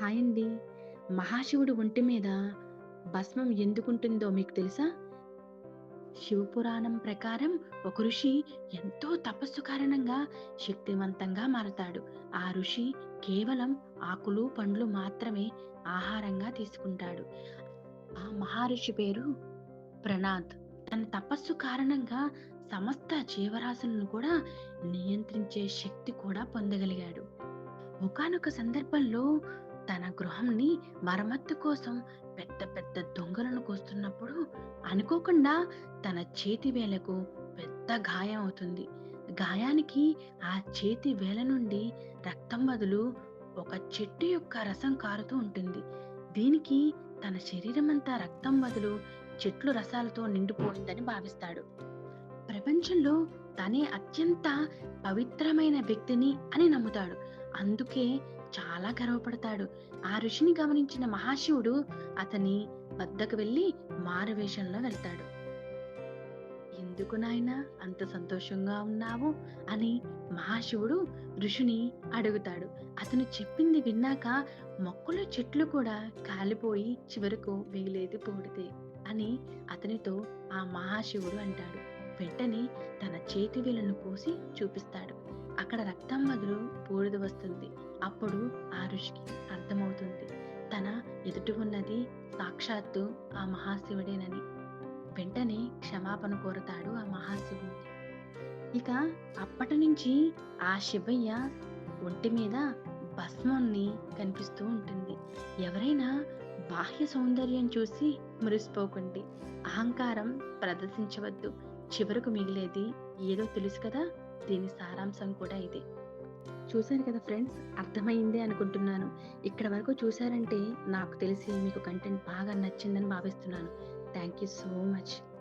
Hi అండి. మహాశివుడు ఒంటి మీద భస్మం ఎందుకుంటుందో మీకు తెలుసా? శివపురాణం ప్రకారం ఒక ఋషి ఎంతో తపస్సు కారణంగా శక్తివంతంగా మారతాడు. ఆ ఋషి కేవలం ఆకులు, పండ్లు మాత్రమే ఆహారంగా తీసుకుంటాడు. ఆ మహర్షి పేరు ప్రణాద్. తన తపస్సు కారణంగా సమస్త జీవరాశులను కూడా నియంత్రించే శక్తి కూడా పొందగలిగాడు. ఒకనొక సందర్భంలో తన గృహంని మరమ్మత్తు కోసం పెద్ద పెద్ద దొంగలను కోస్తున్నప్పుడు అనుకోకుండా తన చేతి వేలకు పెద్ద గాయం అవుతుంది. గాయానికి ఆ చేతి వేల నుండి రక్తం బదులు ఒక చెట్టు యొక్క రసం కారుతూ ఉంటుంది. దీనికి తన శరీరమంతా రక్తం బదులు చెట్లు రసాలతో నిండిపోయిందని భావిస్తాడు. ప్రపంచంలో తనే అత్యంత పవిత్రమైన వ్యక్తిని అని నమ్ముతాడు. అందుకే చాలా గర్వపడతాడు. ఆ ఋషిని గమనించిన మహాశివుడు అతని వద్దకు వెళ్ళి మారువేషంలో వెళ్తాడు. ఎందుకు నాయనా అంత సంతోషంగా ఉన్నావు? అని మహాశివుడు ఋషిని అడుగుతాడు. అతను చెప్పింది విన్నాక మొక్కలు, చెట్లు కూడా కాలిపోయి చివరకు మిగిలేది పోడితే అని అతనితో ఆ మహాశివుడు అంటాడు. వెంటనే తన చేతి వీలను కోసి చూపిస్తాడు. అక్కడ రక్తం మొదలు బూడిద వస్తుంది. అప్పుడు ఆ అర్థమవుతుంది. తన ఎదుటి ఉన్నది సాక్షాత్తు ఆ మహాశివుడేనని. వెంటనే క్షమాపణ కోరతాడు ఆ మహాశివుడిని. ఇక అప్పటినుంచి ఆ శివయ్య ఒంటి మీద భస్మాన్ని కనిపిస్తూ ఉంటుంది. ఎవరైనా బాహ్య సౌందర్యం చూసి మురిసిపోకండి. అహంకారం ప్రదర్శించవద్దు. చివరకు మిగిలేది ఏదో తెలుసు కదా! దీని సారాంశం కూడా ఇదే. చూశారు కదా ఫ్రెండ్స్ అర్థమైందే అనుకుంటున్నాను. ఇక్కడ వరకు చూశారంటే నాకు తెలిసి మీకు కంటెంట్ బాగా నచ్చిందని భావిస్తున్నాను. Thank you so much.